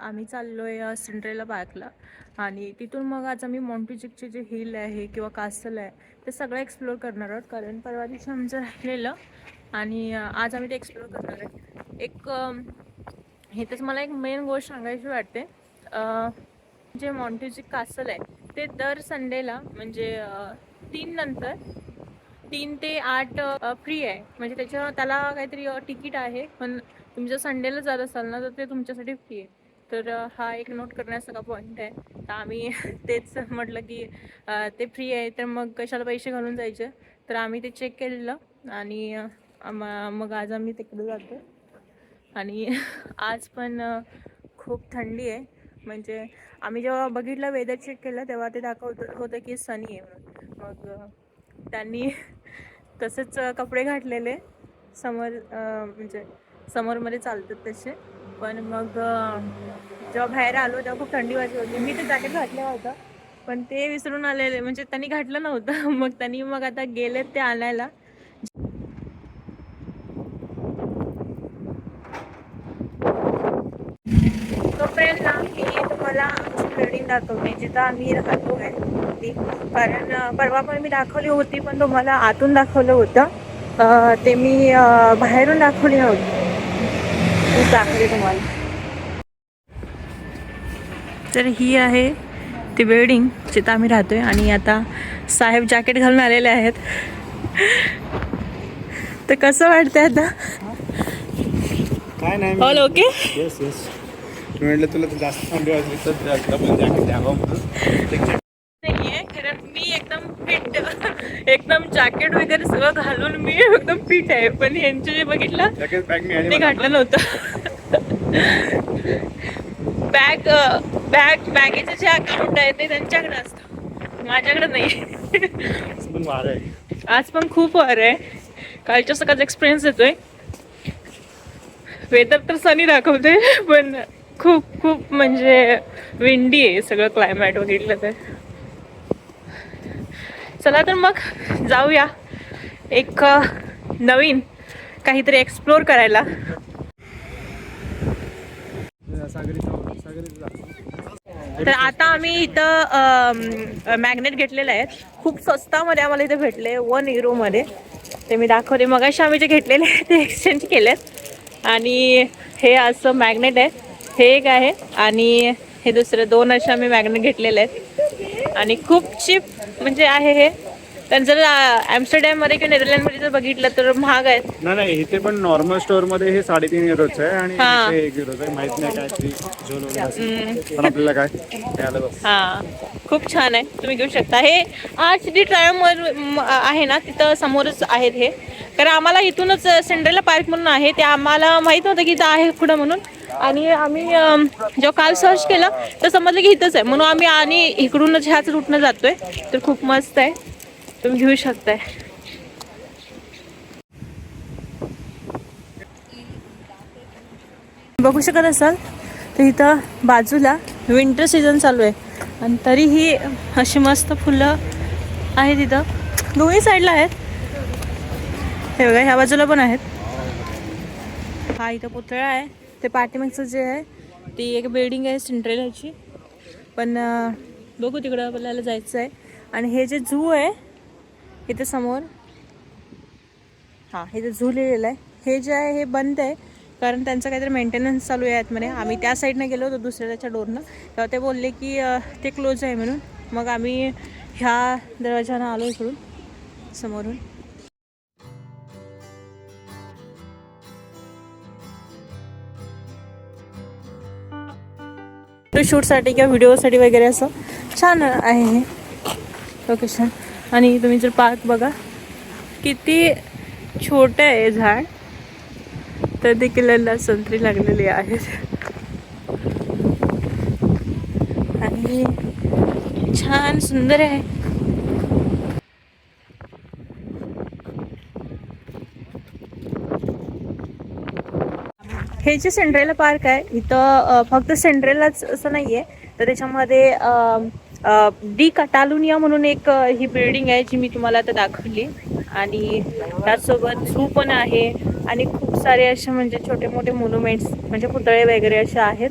आम्ही चाललो आहे सिंड्रेला पार्कला. आणि तिथून मग आज आम्ही मॉन्टीजिकचे जे हिल आहे किंवा कासल आहे ते सगळं एक्सप्लोअर करणार आहोत. कारण परवा दिवशी आमचं राहिलेलं. आणि आज आम्ही ते एक्सप्लोअर करणार आहे एक हे इथेच मला एक मेन गोष्ट सांगायची वाटते. जे मॉन्टीजिक कासल आहे ते दर संडेला म्हणजे तीन नंतर तीन ते आठ फ्री आहे. म्हणजे त्याच्या त्याला काहीतरी तिकीट आहे. पण तुम्ही जर संडेला जात असाल ना तर ते तुमच्यासाठी फ्री आहे. तर हा एक नोट करण्यासारखा पॉईंट आहे. तर आम्ही तेच म्हटलं की ते फ्री आहे तर मग कशाला पैसे घालून जायचे? तर आम्ही ते चेक केलेलं आणि मग आज आम्ही तिकडे जातो आणि आज पण खूप थंडी आहे. म्हणजे आम्ही जेव्हा बघितलं वेदर चेक केलं तेव्हा ते दाखवत होतं की सनी आहे म्हणून. मग त्यांनी तसेच कपडे घातलेले. समर म्हणजे समरमध्ये चालतात तसे. पण मग जेव्हा बाहेर आलो तेव्हा खूप थंडी वाजली होती. मी ते जॅकेट घातलं होतं पण ते विसरून आलेले. म्हणजे त्यांनी घातलं नव्हतं. मग त्यांनी मग आता गेलेत ते आणायला. तोपर्यंत ना मी तुम्हाला आमची बिल्डिंग दाखवते जिथं आम्ही राहतो आहे ती कारण परवा पण मी दाखवली होती पण तुम्हाला आतून दाखवलं होतं. ते मी बाहेरून दाखवली नव्हती. तुम्हाला. तर ही आहे ती बिल्डिंग जिथं आम्ही राहतोय आणि आता साहेब जॅकेट घालून आलेले आहेत. तर कसं वाटतंय आता? काय नाही ऑल ओके येस येस मी म्हटलं तुला तर जास्त थंडी वाजली तर जॅकेट द्यावं म्हणून नाहीये कारण मी एकदम फिट एकदम जॅकेट वगैरे सगळं घालून मी एकदम फिट आहे. पण यांचे जे बघितलं ते घातलं नव्हतं. बॅग बॅग बॅगेचे जे अकाउंट आहे ते त्यांच्याकडे असतं. माझ्याकडे नाही. आज पण खूप वर आहे. कालच्या सकाळचा एक्सपिरियन्स येतोय. वेदर तर सनी दाखवते पण खूप खूप म्हणजे विंडी आहे. सगळं क्लायमॅट बघितलं तर. चला तर मग जाऊया एक नवीन काहीतरी एक्सप्लोर करायला. तर आता आम्ही इथं मॅग्नेट घेतलेले आहेत खूप स्वस्तामध्ये आम्हाला इथे भेटले वन इरोमध्ये. ते मी दाखवते. मगाशी आम्ही जे घेतलेले आहे ते एक्सचेंज केलेत. आणि हे असं मॅग्नेट आहे. हे एक आहे. आणि हे दुसरे दोन असे आम्ही मॅग्नेट घेतलेले आहेत. आणि खूप चिप म्हणजे आहे हे. पण जर ॲम्स्टरडॅममध्ये किंवा नेदरलँडमध्ये जर बघितलं तर महाग आहेत. नाही नाही इथे पण नॉर्मल स्टोअरमध्ये हे साडेतीन युरोच आहे आणि हा. इथे एक युरोच आहे. माहीत नाही काय तरी झोल वगैरे असेल. पण आपल्याला काय ते आलं बस. हा. खूप छान आहे. तुम्ही घेऊ शकता. हे आज सिटी ट्रायम आहे ना तिथं समोरच आहेत हे. कारण आम्हाला इथूनच सेंड्रेला पार्क म्हणून आहे. ते आम्हाला माहीत नव्हतं की इथं आहे पुढं म्हणून. आणि आम्ही जेव्हा काल सर्च केलं तर समजलं की इथंच आहे. म्हणून आम्ही आणि इकडूनच ह्याच रूटनं जातोय. तर खूप मस्त आहे. तुम्ही घेऊ शकताय. बघू शकत असाल तर इथं बाजूला विंटर सीझन चालू आहे. आणि तरीही अशी मस्त फुलं आहेत इथं. दोन्ही साईडला आहेत. हे बघा ह्या बाजूला पण आहेत. हा इथं पुतळा आहे. ते पाठीमागचं जे आहे ती एक बिल्डिंग आहे सिंट्रेलाची पण बघू तिकडं आपल्याला जायचं आहे आणि हे जे झू आहे इथे समोर हां हे जे झू लिहिलेलं आहे. हे जे आहे हे बंद आहे कारण त्यांचं काहीतरी मेंटेनन्स चालू आहे आतमध्ये. आम्ही त्या साईडनं गेलो होतो दुसऱ्या त्याच्या डोरनं तेव्हा ते बोलले की ते क्लोज आहे म्हणून. मग आम्ही ह्या दरवाजानं आलो इकडून समोरून. शूटसाठी किंवा व्हिडिओसाठी वगैरे असं छान आहे हे लोकेशन आणि तुम्ही जर पार्क बघा किती छोटं आहे झाड. तर देखील संत्री लागलेली आहेत आणि छान सुंदर आहे. हे जे सेंड्रेला पार्क आहे इथं फक्त सेंट्रेलाच असं नाही आहे तर त्याच्यामध्ये डी कटालुनिया म्हणून एक ही बिल्डिंग आहे जी मी तुम्हाला आता दाखवली. आणि त्याचसोबत झू पण आहे. आणि खूप सारे असे म्हणजे छोटे मोठे मोन्युमेंट्स म्हणजे पुतळे वगैरे असे आहेत.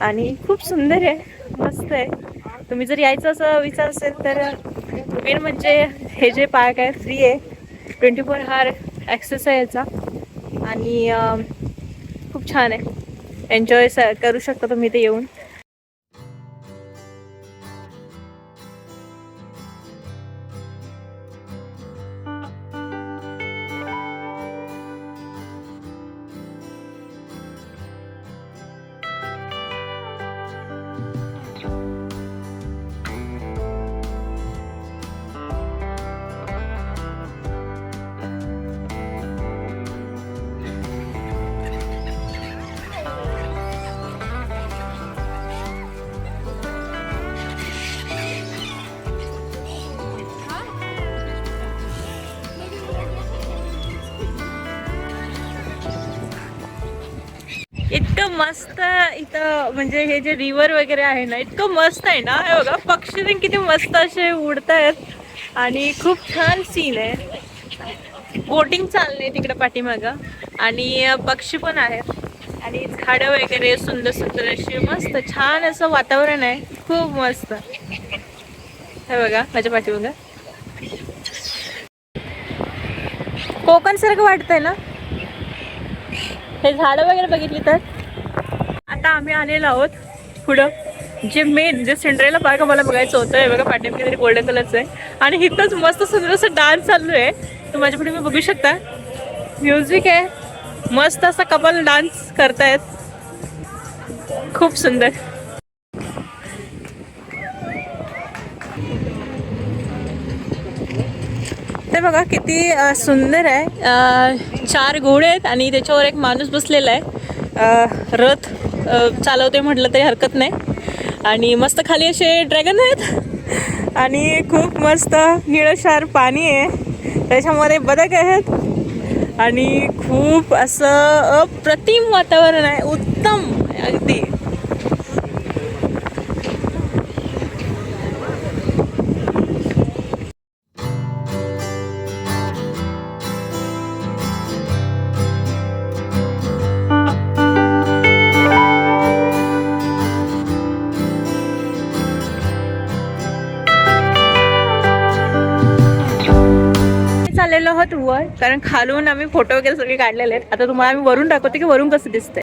आणि खूप सुंदर आहे मस्त आहे. तुम्ही जर यायचं असं विचार असेल तर मेन म्हणजे हे जे पार्क आहे फ्री आहे. ट्वेंटी फोर हार ॲक्सेस आहे याचा. आणि खूप छान आहे. एन्जॉय करू शकता तुम्ही इथे येऊन. इतकं मस्त इथं म्हणजे हे जे रिव्हर वगैरे आहे ना इतकं मस्त आहे ना. हे बघा पक्षी पण किती मस्त असे उडत आहेत आणि खूप छान सीन आहे. बोटिंग चालले तिकडे पाठीमागं. आणि पक्षी पण आहेत. आणि झाडं वगैरे सुंदर सुंदर अशी मस्त छान असं वातावरण आहे. खूप मस्त. हे बघा माझ्या पाठीमागं. कोकण सारखं वाटतंय ना? हे झाडं वगैरे बघितली तर? आता आम्ही आलेलो आहोत पुढं. जे मेन जे सिंड्रेला पार्क आम्हाला बघायचं होतं हे बघा पाठीमागे तरी गोल्डन कलरचं आहे. आणि इथंच मस्त सुंदर असं डान्स चालू आहे. तर माझ्या पुढे मी बघू शकता. म्युझिक आहे. मस्त असा कपल डान्स करतायत. खूप सुंदर. ते बघा किती सुंदर आहे. चार घोडे आहेत आणि त्याच्यावर एक माणूस बसलेला आहे. रथ चालवते म्हटलं तरी हरकत नाही. आणि मस्त खाली असे ड्रॅगन आहेत. आणि खूप मस्त निळशार पाणी आहे. त्याच्यामध्ये बदक आहेत. आणि खूप असं अप्रतिम वातावरण आहे. उत्तम अगदी. चाललेलो आहोत वर कारण खालून आम्ही फोटो वगैरे सगळे काढलेले आहेत. आता तुम्हाला आम्ही वरून दाखवते की वरून कसं दिसतंय.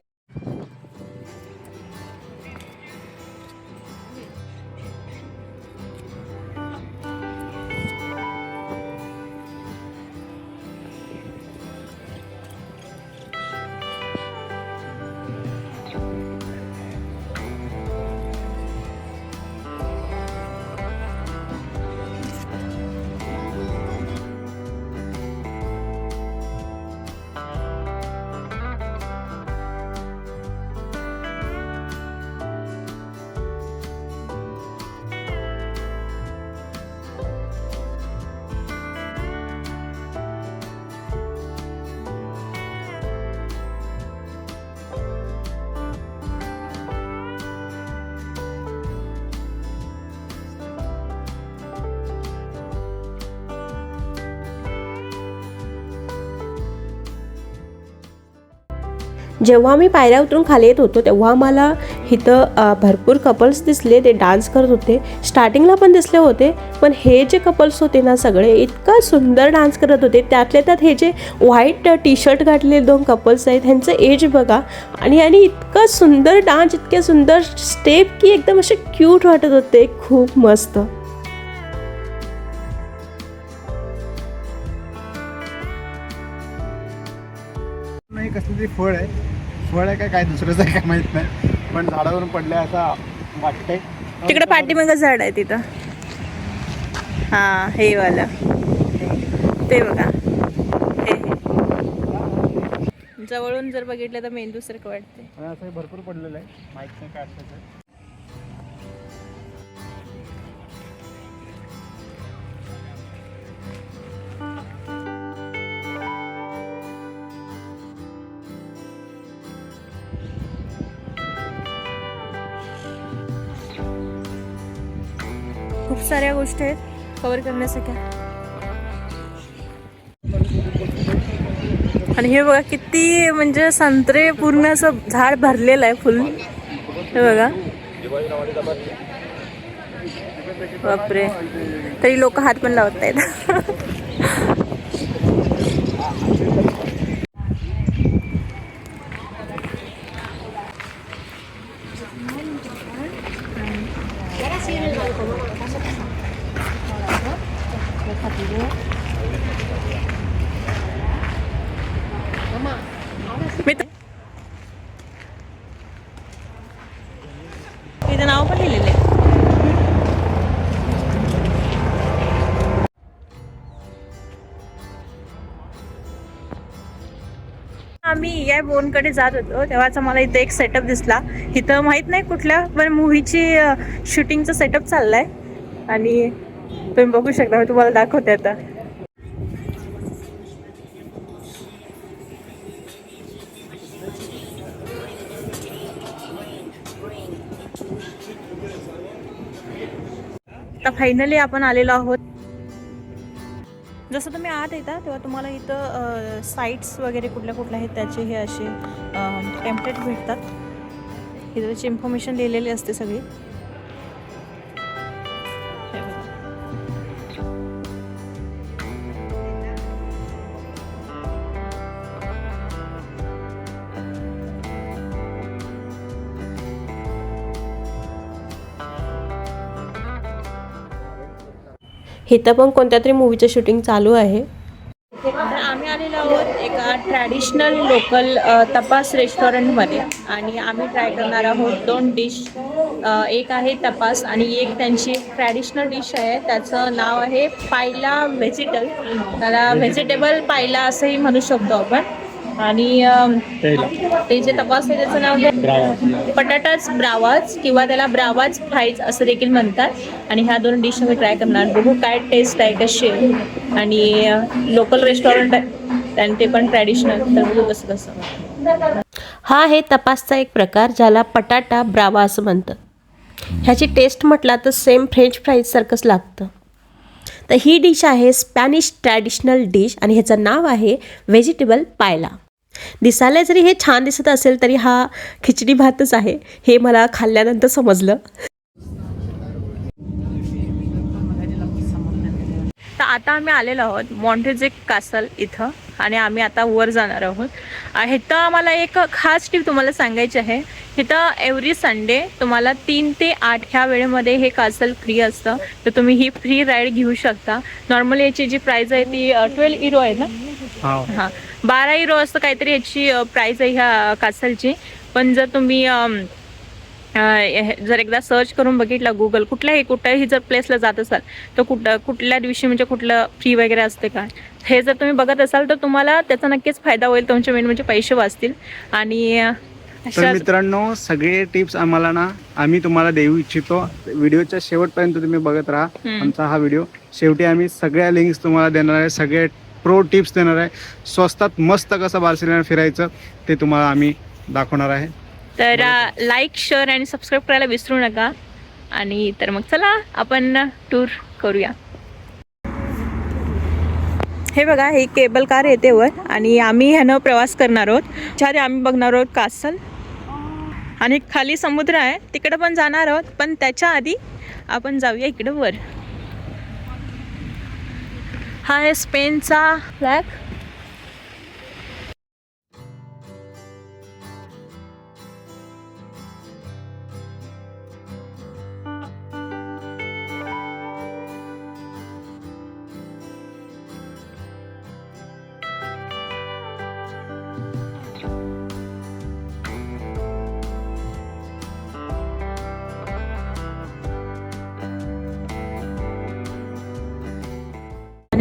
जेव्हा मी पायऱ्या उतरून खाली येत होतो तेव्हा मला इथं भरपूर कपल्स दिसले. ते डान्स करत होते. स्टार्टिंगला पण दिसले होते पण हे जे कपल्स होते ना सगळे इतका सुंदर डान्स करत होते. त्यातल्या त्यात हे जे व्हाईट टी शर्ट घातलेले दोन कपल्स आहेत ह्यांचं एज बघा. आणि आणि इतका सुंदर डान्स इतके सुंदर स्टेप की एकदम असे क्यूट वाटत होते. खूप मस्त. कसलं तरी फळ आहे. फळ आहे काय काय दुसरंच आहे काय माहीत नाही. पण झाडावरून पडलंय असा वाटतंय. तिकडे पाठीमागं झाड आहे तिथं. हा हे वाला. ते बघा. हे हे. जवळून जर बघितलं तर मेंदू सारखं वाटते असं भरपूर पडलेलं आहे. माहीत नाही काय असतं खूप साऱ्या गोष्टी आहेत. कवर करण्यासारख्या आणि हे बघा किती म्हणजे संत्रे पूर्ण असं झाड भरलेलं आहे फुल. हे बघा. बापरे. तरी लोक हात पण लावत नाहीत आम्ही बोनकडे जात होतो तेव्हाच मला इथे एक सेटअप दिसला. इथं माहीत नाही कुठल्या पण मूवीची शूटिंगचा सेटअप चाललाय. आणि तुम्ही बघू शकता मी तुम्हाला दाखवते आता. आता फायनली आपण आलेलो आहोत. जसं तुम्ही आत येता तेव्हा तुम्हाला इथं साईट्स वगैरे कुठल्या कुठल्या आहेत त्याचे हे असे टेम्पलेट भेटतात. इथं त्याची इन्फॉर्मेशन लिहिलेली असते सगळी. इथं पण कोणत्या तरी मूवीचं शूटिंग चालू आहे. तर आम्ही आलेलो आहोत एका ट्रॅडिशनल लोकल तपास रेस्टॉरंटमध्ये आणि आम्ही ट्राय करणार आहोत दोन डिश एक आहे तपास आणि एक त्यांची ट्रॅडिशनल डिश आहे. त्याचं नाव आहे पायला व्हेजिटल त्याला व्हेजिटेबल पायला असंही म्हणू शकतो आपण. आणि ते जे तपास आहे त्याचं नाव आहे पटाटाच ब्रावाज किंवा त्याला ब्रावाज फ्राईज असं देखील म्हणतात. आणि ह्या दोन डिश आम्ही ट्राय करणार. बघू काय टेस्ट आहे कशी आहे. आणि लोकल रेस्टॉरंट आहे. आणि ते पण ट्रॅडिशनल तर बघू कसं कसं. हा आहे तपासचा एक प्रकार ज्याला पटाटा ब्रावा असं म्हणतात. ह्याची टेस्ट म्हटला तर सेम फ्रेंच फ्राईजसारखंच लागतं. तर ही डिश आहे स्पॅनिश ट्रॅडिशनल डिश आणि ह्याचं नाव आहे व्हेजिटेबल पायला दिसायला जरी हे छान दिसत असेल तरी हा खिचडी भातच आहे. हे मला खाल्ल्यानंतर समजलं. तर आता आम्ही आलेलो आहोत मॉन्टेजेक कासल इथं आणि आम्ही आता वर जाणार आहोत. इथं आम्हाला एक खास टीप तुम्हाला सांगायची आहे. इथं एव्हरी संडे तुम्हाला तीन ते आठ ह्या वेळेमध्ये हे कासल फ्री असतं. तर तुम्ही ही फ्री राईड घेऊ शकता. नॉर्मली याची जी प्राईज आहे ती ट्वेल्व इरो आहे ना? हां. बारा इरो असतं काहीतरी याची प्राईस आहे ह्या कासलची. पण जर तुम्ही जर एकदा सर्च करून बघितलं गुगल कुठल्याही कुठल्याही जर प्लेसला जात असाल तर कुठं कुठल्या दिवशी म्हणजे कुठलं फ्री वगैरे असते का हे जर तुम्ही बघत असाल तर तुम्हाला त्याचा नक्कीच फायदा होईल तुमचे मेन म्हणजे पैसे वाचतील. आणि तर मित्रांनो सगळे टिप्स आम्हाला ना आम्ही तुम्हाला देऊ इच्छितो. व्हिडिओच्या शेवटपर्यंत तुम्ही बघत राहा. आमचा हा व्हिडिओ. शेवटी आम्ही सगळ्या लिंक्स तुम्हाला देणार आहे. सगळे प्रो टिप्स देणार आहे. स्वस्तात मस्त कसं बार्सिलोना फिरायचं ते तुम्हाला आम्ही दाखवणार आहे. तर लाईक शेअर आणि सबस्क्राईब करायला विसरू नका. आणि तर मग चला आपण टूर करूया. हे बघा ही केबल कार येते वर आणि आम्ही ह्यानं प्रवास करणार आहोत. ज्यामध्ये आम्ही बघणार आहोत कासल आणि खाली समुद्र आहे. तिकडं पण जाणार आहोत. पण त्याच्या आधी आपण जाऊया इकडं वर. हा आहे स्पेनचा फ्लॅग.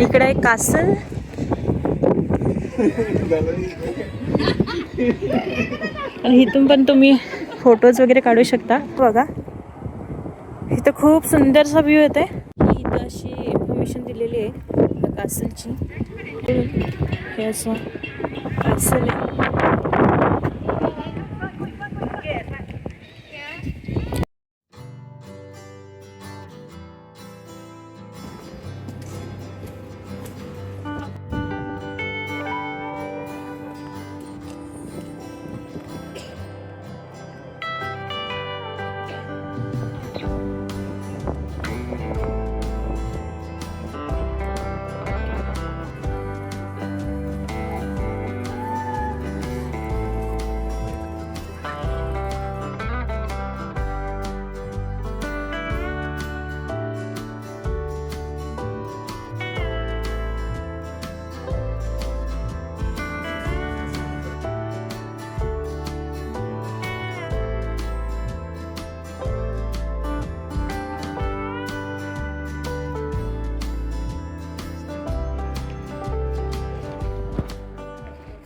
इकडे आहे कासल आणि इथून पण तुम्ही फोटोज वगैरे काढू शकता. बघा. इथं खूप सुंदरसा व्ह्यू आहे इथं अशी इन्फॉर्मेशन दिलेली आहे कासलची हे असं कासल आहे.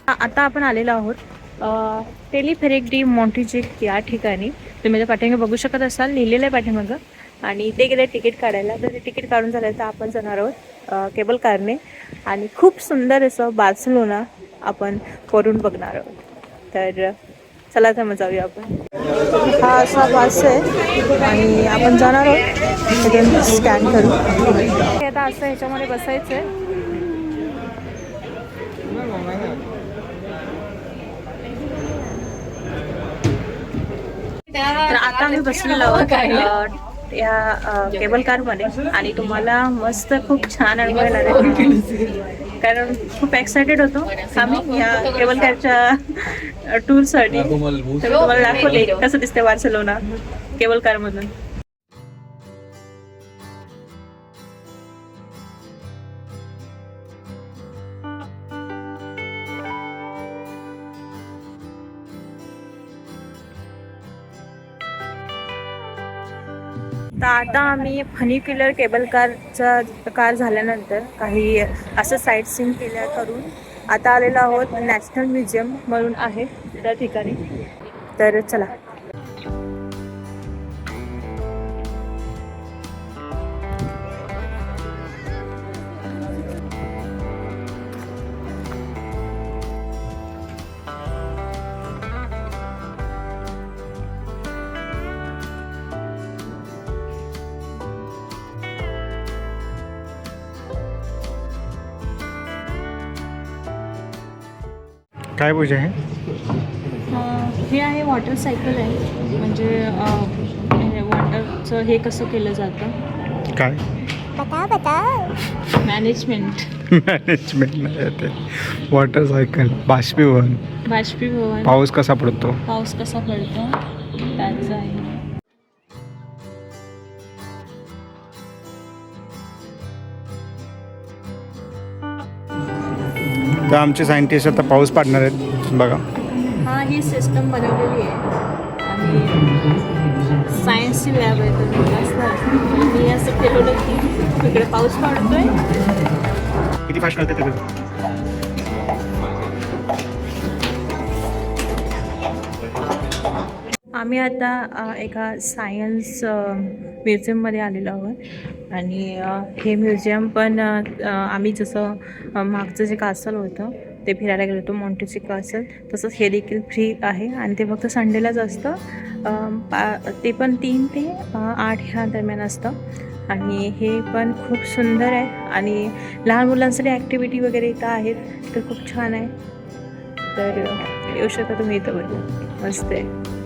आता आपण आलेलो आहोत टेलिफेरिक डी मॉन्टिजिक या ठिकाणी. तुम्ही माझ्या पाठीमागे बघू शकत असाल लिहिलेलं आहे पाठीमागं. आणि ते गेले तिकीट काढायला. तर ते तिकीट काढून झालं तर आपण जाणार आहोत केबल कारने. आणि खूप सुंदर असं बार्सलोना आपण करून बघणार आहोत. तर चला तर मग जाऊया आपण. हा असा बस आहे. आणि आपण जाणार आहोत. स्कॅन करू. हे आता असं ह्याच्यामध्ये बसायचं आहे तर आता आम्ही बसलेलो आहोत अ, या केबल कारमध्ये आणि तुम्हाला मस्त खूप छान अनुभव लागेल. कारण खूप एक्सायटेड होतो आम्ही या केबल कारच्या टूरसाठी तर तुम्हाला दाखवले कसं दिसते बार्सेलोना केबल कारमधून आता आम्ही फनिक्युलर केबल कारचा कार झाल्यानंतर काही असं साईट सीन केल्या करून आता आलेलो आहोत नॅशनल म्युझियम म्हणून आहे त्या ठिकाणी. तर चला. काय पूजा आहे? हे आहे वॉटर सायकल आहे. म्हणजे वॉटरचं हे कसं केलं जातं? काय? मॅनेजमेंट मॅनेजमेंट नाही येते. वॉटर सायकल बाष्पीभवन. बाष्पीभवन. पाऊस कसा पडतो? पाऊस कसा पडतो? त्याचं आहे तर आमचे सायंटिस्ट आता पाऊस पाडणार आहेत? बघा. हा ही सिस्टम बनवलेली आहे. सायन्सची लॅब आहे मी असं केलेलं की इकडे पाऊस पडतोय. किती फास्ट आम्ही आता एका सायन्स म्युझियममध्ये आलेलो आहोत. आणि हे म्युझियम पण आम्ही जसं मागचं जे कासल होतं ते फिरायला गेलो होतो मॉन्टेची कासल तसंच हे देखील फ्री आहे. आणि ते फक्त संडेलाच असतं. पा ते पण तीन ते आठ ह्या दरम्यान असतं. आणि हे पण खूप सुंदर आहे. आणि लहान मुलांसाठी ॲक्टिव्हिटी वगैरे इथं आहेत तर खूप छान आहे. तर येऊ शकता तुम्ही इथं पण. मस्त आहे.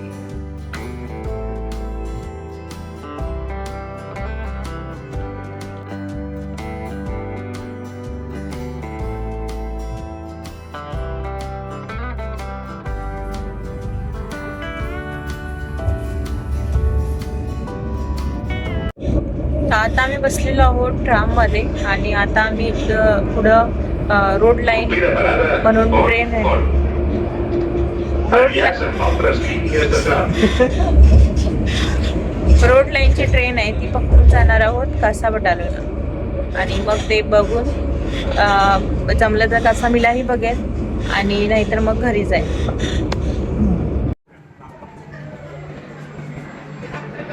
बसलेलो आहोत ट्राममध्ये आणि आता आम्ही इथं पुढं रोड लाईन म्हणून ट्रेन आहे. रोड रोड लाईनची ट्रेन आहे. ती पकडून जाणार आहोत कासा आणि मग ते बघून जमलं तर कासा मिलाही बघेल आणि नाहीतर मग घरी जाईल.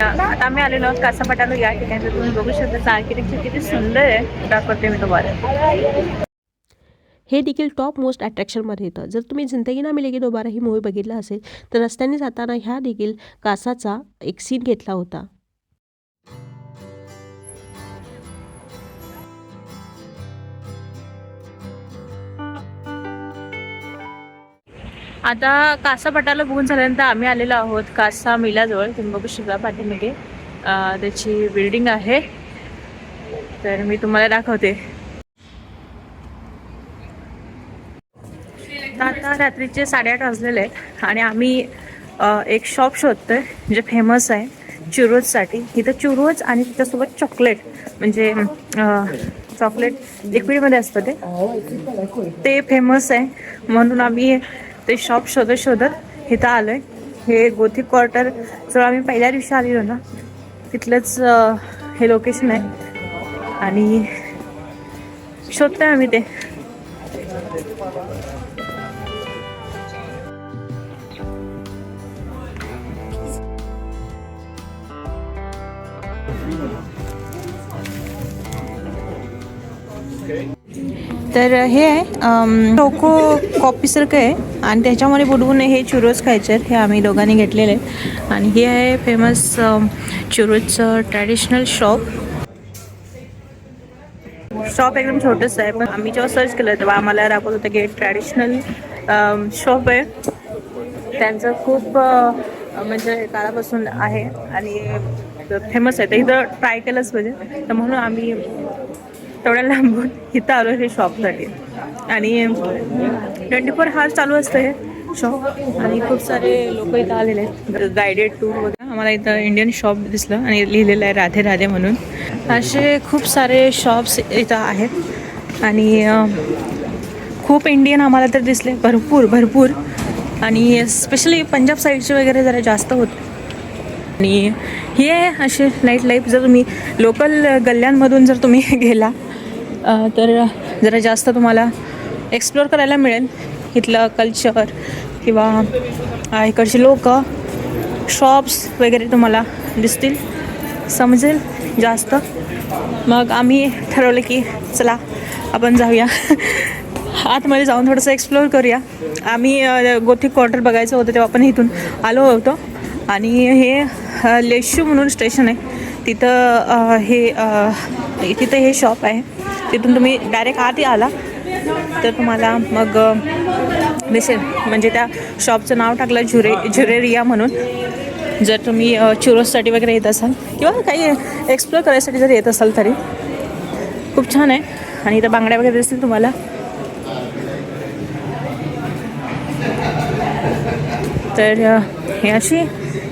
आता आम्ही आलेलो आहोत कासा या ठिकाणी तर तुम्ही बघू शकता आर्किटेक्चर किती सुंदर आहे. दाखवते मी तुम्हाला. हे देखील टॉप मोस्ट अट्रॅक्शनमध्ये येतं. जर तुम्ही जिंदगी ना मिलेगी दोबारा ही मूवी बघितला असेल तर रस्त्याने जाताना ह्या देखील कासाचा एक सीन घेतला होता. आता कासा पटाला बघून झाल्यानंतर आम्ही आलेलो आहोत कासा मिलाजवळ तुम्ही बघू शकता पाठीमागे त्याची बिल्डिंग आहे. तर मी तुम्हाला दाखवते. आता रात्रीचे साडेआठ वाजलेले आहेत आणि आम्ही एक शॉप शोधतोय जे फेमस आहे चुरोजसाठी. इथं चुरोज आणि त्याच्यासोबत चॉकलेट म्हणजे चॉकलेट लिक्विडमध्ये असतं ते. ते फेमस आहे. म्हणून आम्ही ते शॉप शोधत शोधत इथं आलो आहे हे गोथिक क्वार्टर जवळ आम्ही पहिल्या दिवशी आलेलो ना तिथलंच हे लोकेशन आहे. आणि शोधतोय आम्ही ते. तर हे आहे टोको कॉपीसारखं आहे. आणि त्याच्यामध्ये बुडवून हे चुरोज खायचे आहेत. हे आम्ही दोघांनी घेतलेले आहेत. आणि हे आहे फेमस चुरोजचं ट्रॅडिशनल शॉप शॉप एकदम छोटंसं आहे पण आम्ही जेव्हा सर्च केलं तेव्हा आम्हाला दाखवत होतं की ट्रॅडिशनल शॉप आहे. त्यांचं खूप म्हणजे काळापासून आहे. आणि फेमस आहे. ते इथं ट्राय केलंच पाहिजे. तर म्हणून आम्ही तेवढ्या लांबून इथं आलो हे शॉपसाठी. आणि ट्वेंटी फोर हार्स चालू असतं हे शॉप आणि खूप सारे लोक इथं आलेले आहेत. गायडेड टूर वगैरे. आम्हाला इथं इंडियन शॉप दिसलं आणि लिहिलेलं आहे राधे राधे म्हणून. असे खूप सारे शॉप्स इथं आहेत. आणि खूप इंडियन आम्हाला तर दिसले. भरपूर भरपूर. आणि स्पेशली पंजाब साईडचे वगैरे जरा जास्त होते. आणि हे आहे असे नाईट लाईफ जर तुम्ही लोकल गल्ल्यांमधून जर तुम्ही गेला तर जरा जास्त तुम्हाला एक्सप्लोअर करायला मिळेल इथलं कल्चर किंवा इकडचे लोक शॉप्स वगैरे तुम्हाला दिसतील. समजेल जास्त. मग आम्ही ठरवलं की चला आपण जाऊया. आतमध्ये जाऊन थोडंसं एक्सप्लोअर करूया. आम्ही गोथिक क्वार्टर बघायचं होतं तेव्हा आपण इथून आलो होतो. आणि हे लेशू म्हणून स्टेशन आहे. तिथं हे तिथं हे शॉप आहे. तिथून तुम्ही डायरेक्ट आधी आला तर तुम्हाला मग दिसेल. म्हणजे त्या शॉपचं नाव टाकलं झुरे झुरेरिया म्हणून. जर तुम्ही चुरोससाठी वगैरे येत असाल किंवा काही एक्सप्लोअर करायसाठी जर येत असाल तरी. खूप छान आहे. आणि इथं बांगड्या वगैरे दिसतील तुम्हाला. तर हे अशी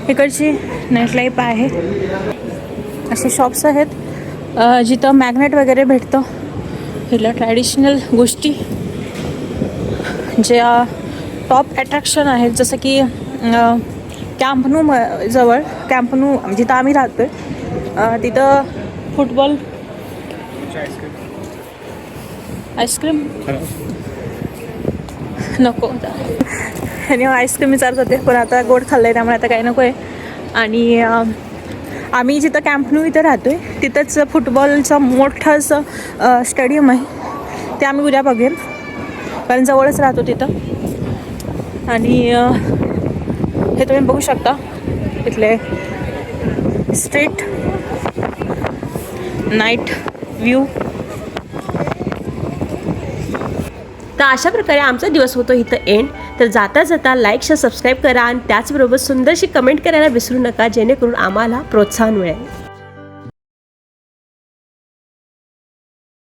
इकडची नाईट लाईफ आहे. असे शॉप्स आहेत. जिथं मॅग्नेट वगैरे भेटतं. इथल्या ट्रॅडिशनल गोष्टी ज्या टॉप अट्रॅक्शन आहेत जसं की कॅम्पनू म जवळ कॅम्पनू जिथं आम्ही राहतो तिथं फुटबॉल आईस्क्रीम नको आणि आईस्क्रीम विचारत होते पण आता गोड खाल्लं आहे त्यामुळे आता काही नको आहे. आणि आम्ही जिथं कॅम्पनू इथं राहतो आहे तिथंच फुटबॉलचं मोठं असं स्टेडियम आहे. ते आम्ही उद्या बघेल. कारण जवळच राहतो तिथं. आणि हे तुम्ही बघू शकता. इथले स्ट्रीट नाईट व्ह्यू तर अशा प्रकारे आमचा दिवस होतो इथं एंड तर जाता जाता लाईक शेअर सबस्क्राईब करा आणि त्याचबरोबर सुंदरशी कमेंट करायला विसरू नका जेणेकरून आम्हाला प्रोत्साहन मिळेल.